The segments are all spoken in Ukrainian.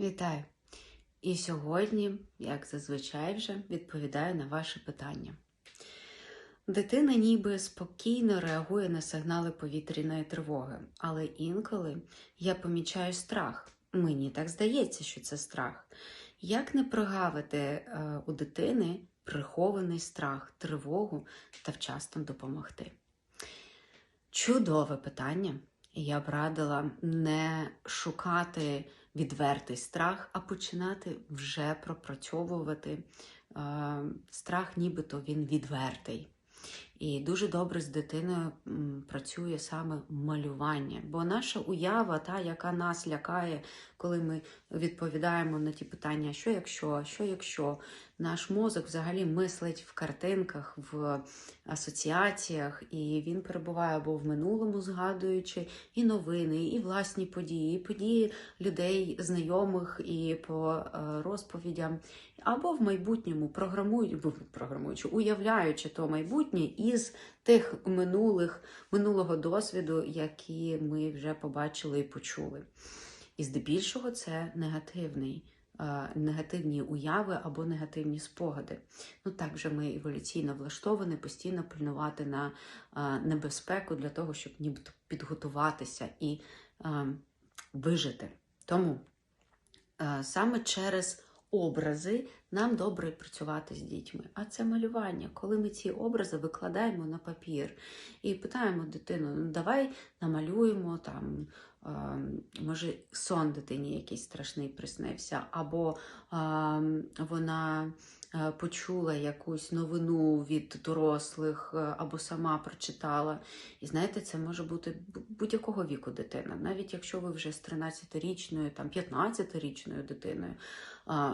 Вітаю! І сьогодні, як зазвичай, вже відповідаю на ваше питання. Дитина ніби спокійно реагує на сигнали повітряної тривоги, але інколи я помічаю страх. Мені так здається, що це страх. Як не прогавити е, у дитини прихований страх, тривогу та вчасно допомогти? Чудове питання. Я б радила не шукати відвертий страх, а починати вже пропрацьовувати е, страх, нібито він відвертий. І дуже добре з дитиною працює саме малювання, бо наша уява, та, яка нас лякає, коли ми відповідаємо на ті питання, що якщо, що якщо, наш мозок взагалі мислить в картинках, в асоціаціях, і він перебуває або в минулому, згадуючи і новини, і власні події, і події людей, знайомих, і по е, розповідям, або в майбутньому програмують, бу- програмуючи, уявляючи то майбутнє із тих минулих, минулого досвіду, які ми вже побачили і почули. І здебільшого це негативний, е, негативні уяви або негативні спогади. Ну так вже ми еволюційно влаштовані постійно пильнувати на е, небезпеку для того, щоб нібито підготуватися і е, вижити. Тому е, саме через образи нам добре працювати з дітьми. А це малювання, коли ми ці образи викладаємо на папір і питаємо дитину: ну давай намалюємо там. Може, сон дитині якийсь страшний приснився, або е, вона почула якусь новину від дорослих, е, або сама прочитала. І знаєте, це може бути будь-якого віку дитина, навіть якщо ви вже з 13-річною, там 15-річною дитиною,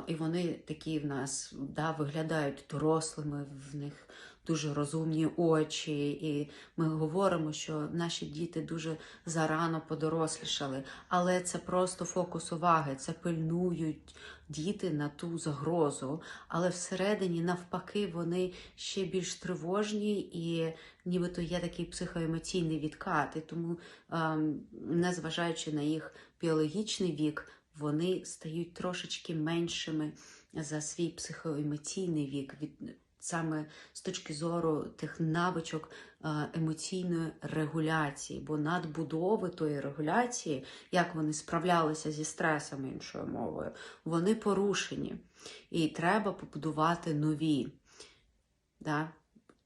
і вони такі в нас да, виглядають дорослими, в них дуже розумні очі, і ми говоримо, що наші діти дуже зарано подорослішали, але це просто фокус уваги, це пильнують діти на ту загрозу, але всередині, навпаки, вони ще більш тривожні і нібито є такий психоемоційний відкат. І тому, ем, незважаючи на їх біологічний вік, вони стають трошечки меншими за свій психоемоційний вік. Саме з точки зору тих навичок е, емоційної регуляції, бо надбудови тої регуляції, як вони справлялися зі стресами іншою мовою, вони порушені. І треба побудувати нові. Да?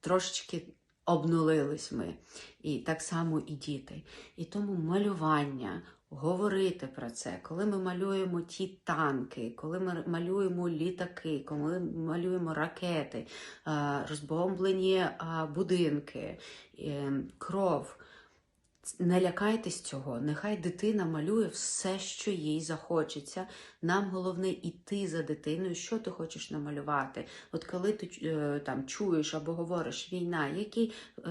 Трошечки обнулились ми. І так само і діти. І тому малювання, говорити про це, коли ми малюємо ті танки, коли ми малюємо літаки, коли ми малюємо ракети, е, розбомблені е, будинки, е, кров. Не лякайтесь цього, нехай дитина малює все, що їй захочеться. Нам головне йти за дитиною, що ти хочеш намалювати. От коли ти е, там чуєш або говориш війна, які е,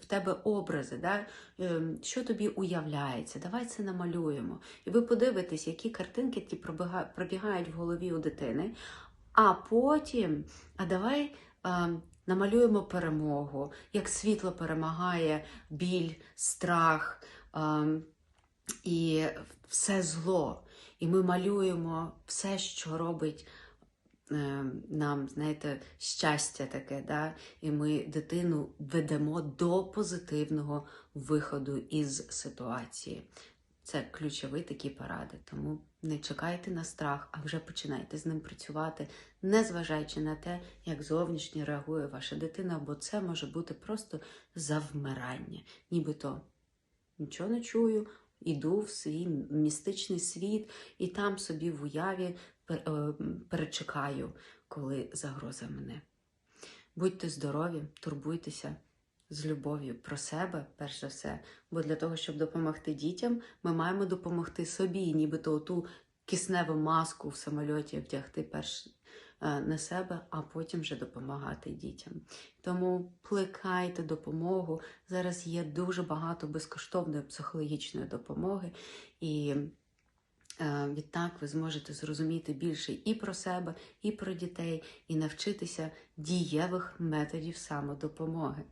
в тебе образи, да? е, що тобі уявляється, давай це намалюємо. І ви подивитесь, які картинки ті пробігають в голові у дитини. А потім, а давай е, намалюємо перемогу, як світло перемагає біль, страх е, і все зло. І ми малюємо все, що робить е, нам, знаєте, щастя таке, да? і ми дитину ведемо до позитивного виходу із ситуації. Це ключові такі поради. Тому не чекайте на страх, а вже починайте з ним працювати, незважаючи на те, як зовнішньо реагує ваша дитина, бо це може бути просто завмирання. Нібито нічого не чую, іду в свій містичний світ і там собі в уяві е, перечекаю, коли загроза мене. Будьте здорові, турбуйтеся з любов'ю про себе, перш за все. Бо для того, щоб допомогти дітям, ми маємо допомогти собі, нібито ту кисневу маску в самольоті вдягти перш е, на себе, а потім вже допомагати дітям. Тому плекайте допомогу. Зараз є дуже багато безкоштовної психологічної допомоги. І е, відтак ви зможете зрозуміти більше і про себе, і про дітей, і навчитися дієвих методів самодопомоги.